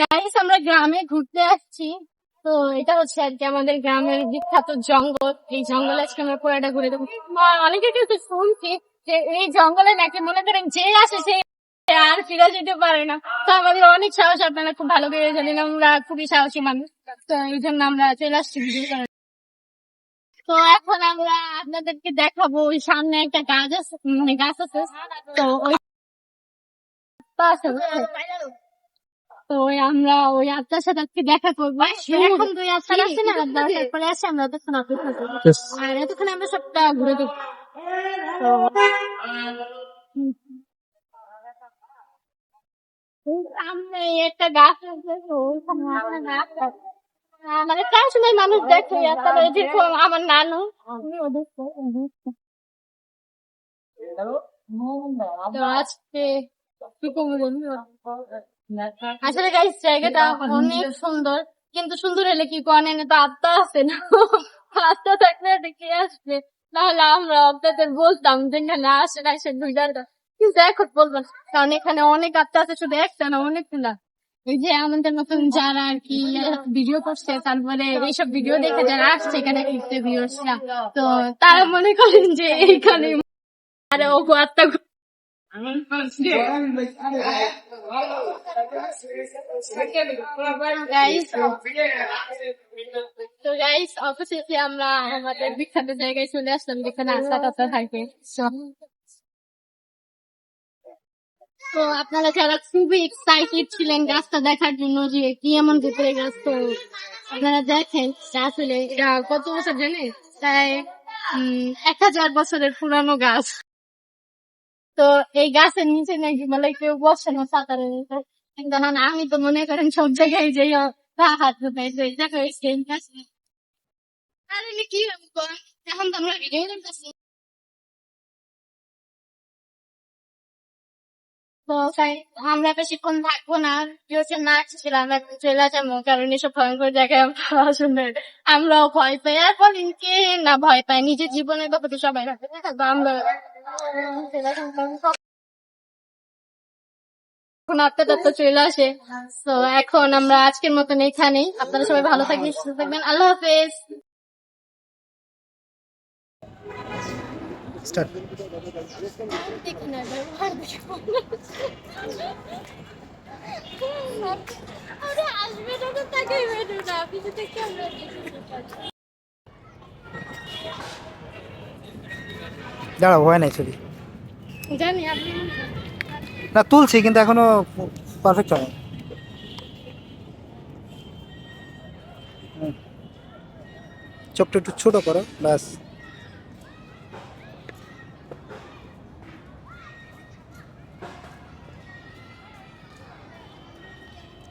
Guys আমরা গ্রামে ঘুরতে আসছি। তো এটা হচ্ছে আর কি আমাদের গ্রামের বিখ্যাত জঙ্গল। এই জঙ্গলে আজকে আমরা পুরোটা ঘুরে দেবো। অনেকে কিন্তু শুনছি যে এই জঙ্গলে নাকি মনে করেন যে আসে সে আর ফিরে যেতে পারে না। তো আমাদের অনেক সাহস, আপনারা খুব ভালো করে জানেন, আমরা খুবই সাহসী মানুষ। তো এই জন্য আমরা চলে আসছি তো এখন আমরা আপনাদেরকে দেখাবো, ওই সামনে একটা গাছ আছে মানে গাছ আছে। তো ওই? তো ওই আমরা ওই আত্মার সাথে আজকে দেখা করব এখন দুই আত্মা আছে না দরকার পরে আসে আমরা তখন অপেক্ষা করব আর এতক্ষণ আমরা সবটা ঘুরে দেবো তো হুম। এই সামনে একটা গাছ আছে তো ওইখানে একটা গাছ আছে। আহ, মানে প্রায় সময় মানুষ দেখে তারপরে যেরকম আমার নানু উনিও দেখছে, দেখছে। তো আজকে কি করব বলব? আসলে গাইস জায়গাটা অনেক সুন্দর কিন্তু সুন্দর হলে কি কোন তো আত্মা আছে না? আত্মা থাকলে কে আসবে? তাহলে আমরা আপনাদের বলতাম যে এখানে আসে না কিন্তু এখন কারণ এখানে অনেক আত্মা আছে শুধু একটা না অনেক না ওই যে আমাদের মতন যারা আর কি ভিডিও করছে তারপরে এইসব ভিডিও দেখে যারা আসছে এখানে ঘুরতে ভিউয়ার্সরা তো তারা মনে করেন যে এইখানে আরে ও আত্মা তো আপনারা যারা খুবই এক্সাইটেড ছিলেন গাছটা দেখার জন্য যে কি এমন ভিতরে গাছ, তো আপনারা দেখেন আসলে এটা কত বছর জানে তাই এক হাজার বছরের পুরানো গাছ। তো এই গাছের নিচে নাকি মানে কেউ বসে না সাঁতারের কিন্তু এখন আমি তো মনে করেন সব জায়গায় যে হাত তো এই জায়গায় গাছে। আর কি এখন তো আমরা ভিডিও করতেছি। আমরা থাকব আমরা কারণ এসব আমরাও ভয় পাই। আর বলেন কে না ভয় পাই নিজের জীবনের ব্যাপারে সবাই তো আমরা এখন আটটা টাটটা চলে আসে। তো এখন আমরা আজকের মতন এখানেই আপনারা সবাই ভালো থাকবেন সুস্থ থাকবেন। আল্লাহ হাফেজ। স্টার্ট। দেখি না ব্যবহার দেখো আসবে না। তো তাকে না পিছু থেকে আমরা দাঁড়াও হয় নাই ছবি। জানি আপনি না তুলছি কিন্তু এখনও পারফেক্ট হয় চোখটা একটু ছোট করো ব্যাস।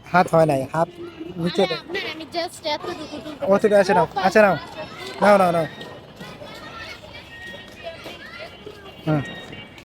হাত হয় নাই হাত নিচে অতটা আছে নাও আচ্ছা নাও। নাও নাও নাও। Huh.